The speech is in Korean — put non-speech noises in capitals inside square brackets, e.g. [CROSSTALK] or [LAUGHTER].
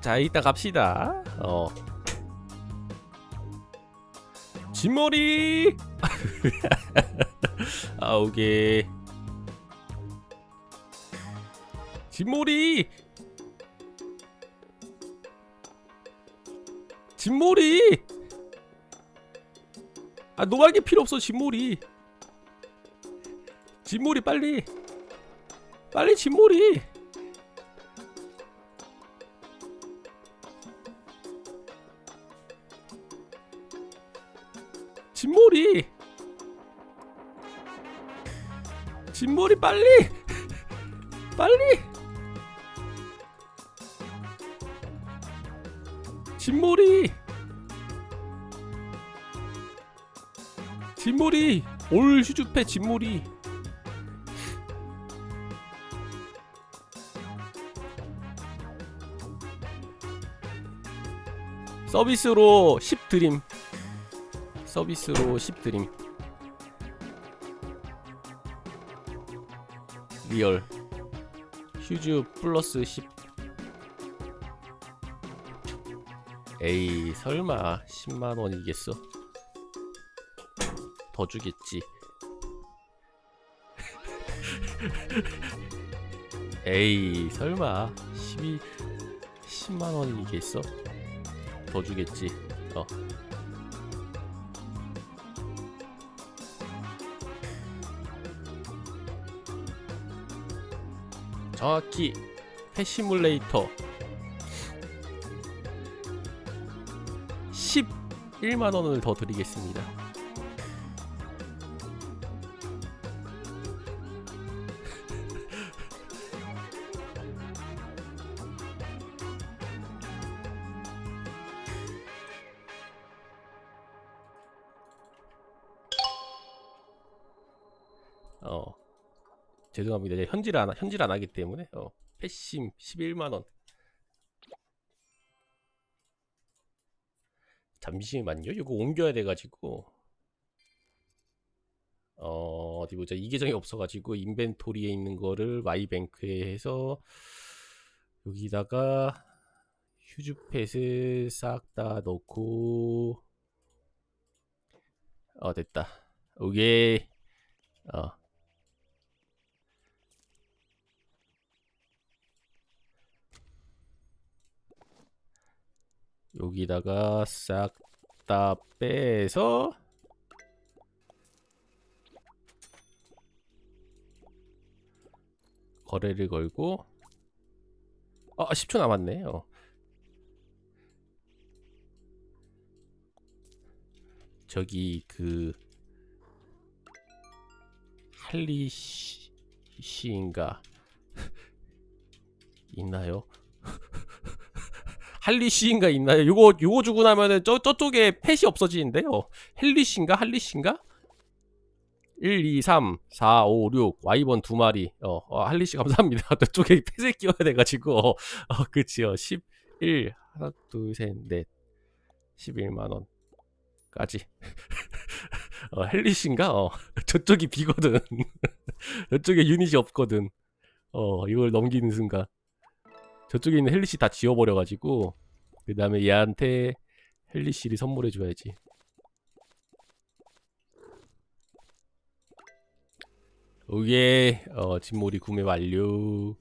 자 이따 갑시다. 어. 진머리! [LAUGHS] 아 오케이. 진머리! 진머리! 아 노말개 필요 없어 진머리. 진머리 빨리. 빨리 진머리 진머리. 진머리 빨리. 빨리. 진머리. 진머리. 올 휴즈패 진머리. 서비스로 10 드림 서비스로 10 드림. 리얼. 휴즈 플러스 10 에이 설마 10만원이겠어? 더 주겠지. [LAUGHS] 에이 설마 12 10만원이겠어? 더 주겠지 어 정확히 패시뮬레이터 11만 원을 더 드리겠습니다. [LAUGHS] 어 죄송합니다. 현질 안 현질 안 하기 때문에 어 패심 11만 원. 잠시만요. 이거 옮겨야 돼 가지고 어 어디 보자. 이 계정이 없어 가지고 인벤토리에 있는 거를 마이뱅크에 해서 여기다가 휴즈팻을 싹 다 넣고 어 됐다. 오케이. 어 여기다가 싹 다 빼서 거래를 걸고 아 10초 남았네 어. 저기 그 할리 씨- 씨인가 [LAUGHS] 있나요? 할리 씨인가 있나요? 요거 요거 주고 나면은 저 저쪽에 펫이 없어지는데요. 헬리 씨인가 할리 씨인가? 1, 2, 3, 4, 5, 6 와이번 두 마리. 어, 어 할리 씨 감사합니다. [LAUGHS] 저쪽에 펫을 끼워야 돼가지고 어, 어 그치요. 11 하나 둘 셋 넷 11만 원 까지. [LAUGHS] 어 헬리 씨인가? 어 [LAUGHS] 저쪽이 비거든. 저쪽에 유닛이 없거든. 어 이걸 넘기는 순간. 저쪽에 있는 헬리씨 다 지워버려가지고 그 다음에 얘한테 헬리씨를 선물해줘야지. 오예 어 진몰이 구매 완료